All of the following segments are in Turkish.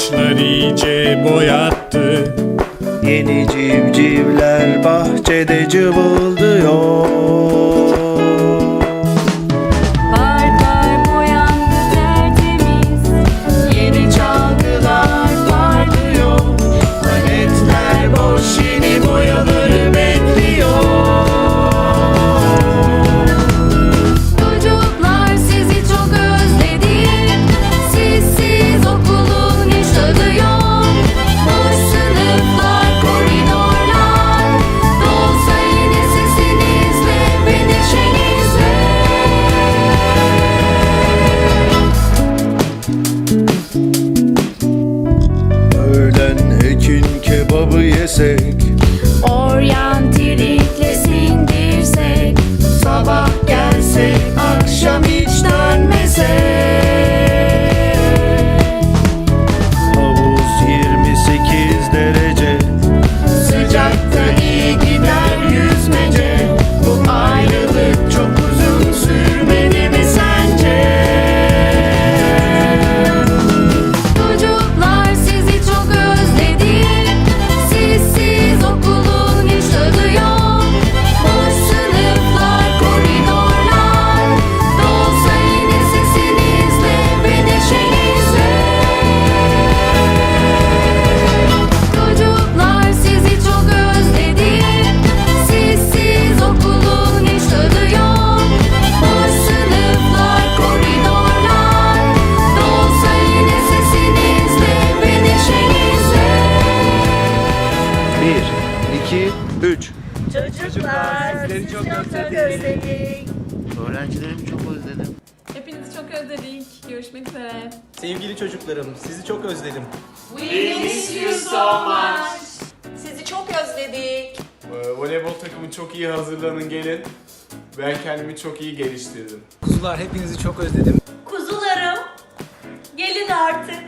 saçlar iyice boyattı. Yeni civcivler bahçede cıvıldıyor. sé Çocuklar, sizi çok, çok özledik. Öğrencilerimi çok özledim Hepinizi çok özledik. Görüşmek üzere. Sevgili çocuklarım, sizi çok özledim. Sizi çok özledik. Ee, Voleybol takımı çok iyi hazırlanın gelin. Ben kendimi çok iyi geliştirdim. Kuzular hepinizi çok özledim. Kuzularım, gelin artık.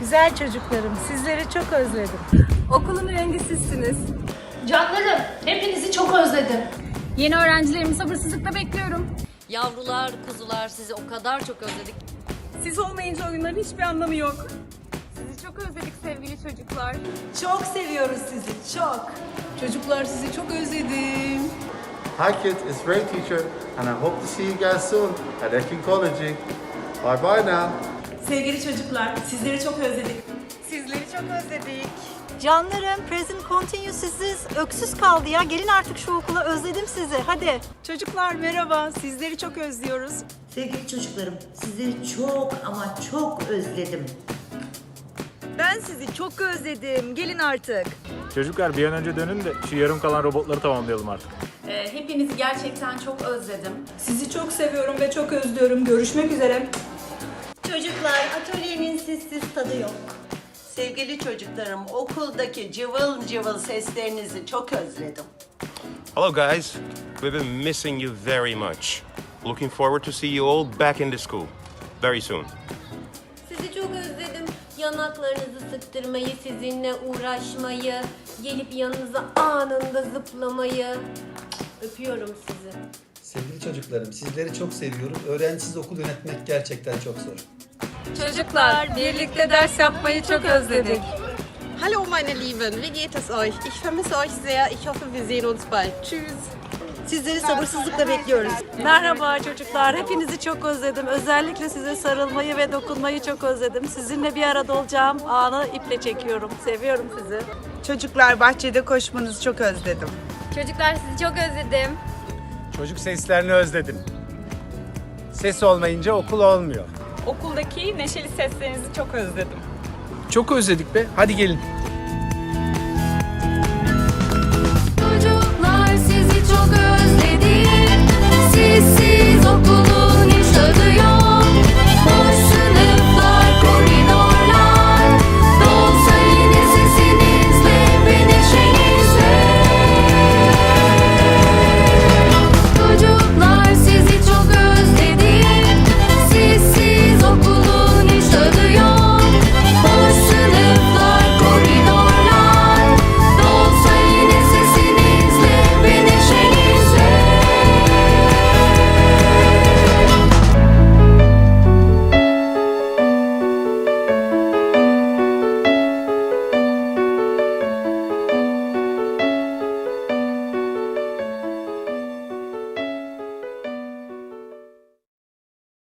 Güzel çocuklarım, sizleri çok özledim. Okulun rengi sizsiniz. Canlarım, hepinizi çok özledim. Yeni öğrencilerimi sabırsızlıkla bekliyorum. Yavrular, kuzular sizi o kadar çok özledik. Siz olmayınca oyunların hiçbir anlamı yok. Sizi çok özledik sevgili çocuklar. Çok seviyoruz sizi, çok. Çocuklar sizi çok özledim. Hi kids, it's Ray teacher, and I hope to see you guys soon at Ekin College. Bye bye now. Sevgili çocuklar, sizleri çok özledik. Sizleri çok özledik. Canlarım, present continue sizsiz öksüz kaldı ya. Gelin artık şu okula, özledim sizi. Hadi. Çocuklar merhaba. Sizleri çok özlüyoruz. Sevgili çocuklarım, sizleri çok ama çok özledim. Ben sizi çok özledim. Gelin artık. Çocuklar bir an önce dönün de şu yarım kalan robotları tamamlayalım artık. Ee, hepinizi gerçekten çok özledim. Sizi çok seviyorum ve çok özlüyorum. Görüşmek üzere. Çocuklar, atölyenin sizsiz tadı yok. Sevgili çocuklarım, okuldaki cıvıl cıvıl seslerinizi çok özledim. Hello, guys. We've been missing you very much. Looking forward to see you all back in the school very soon. Sizi çok özledim. Yanaklarınızı sıktırmayı, sizinle uğraşmayı, gelip yanınıza anında zıplamayı. Öpüyorum sizi. Sevgili çocuklarım, sizleri çok seviyorum. Öğrencisiz okul yönetmek gerçekten çok zor. Çocuklar birlikte ders yapmayı çok özledik. Hallo meine Lieben, wie geht es euch? Ich vermisse euch sehr. Ich hoffe, wir sehen uns bald. Tschüss. Sizleri sabırsızlıkla bekliyoruz. Merhaba çocuklar, hepinizi çok özledim. Özellikle size sarılmayı ve dokunmayı çok özledim. Sizinle bir arada olacağım anı iple çekiyorum. Seviyorum sizi. Çocuklar, bahçede koşmanızı çok özledim. Çocuklar sizi çok özledim. Çocuk seslerini özledim. Ses olmayınca okul olmuyor. Okuldaki neşeli seslerinizi çok özledim. Çok özledik be. Hadi gelin.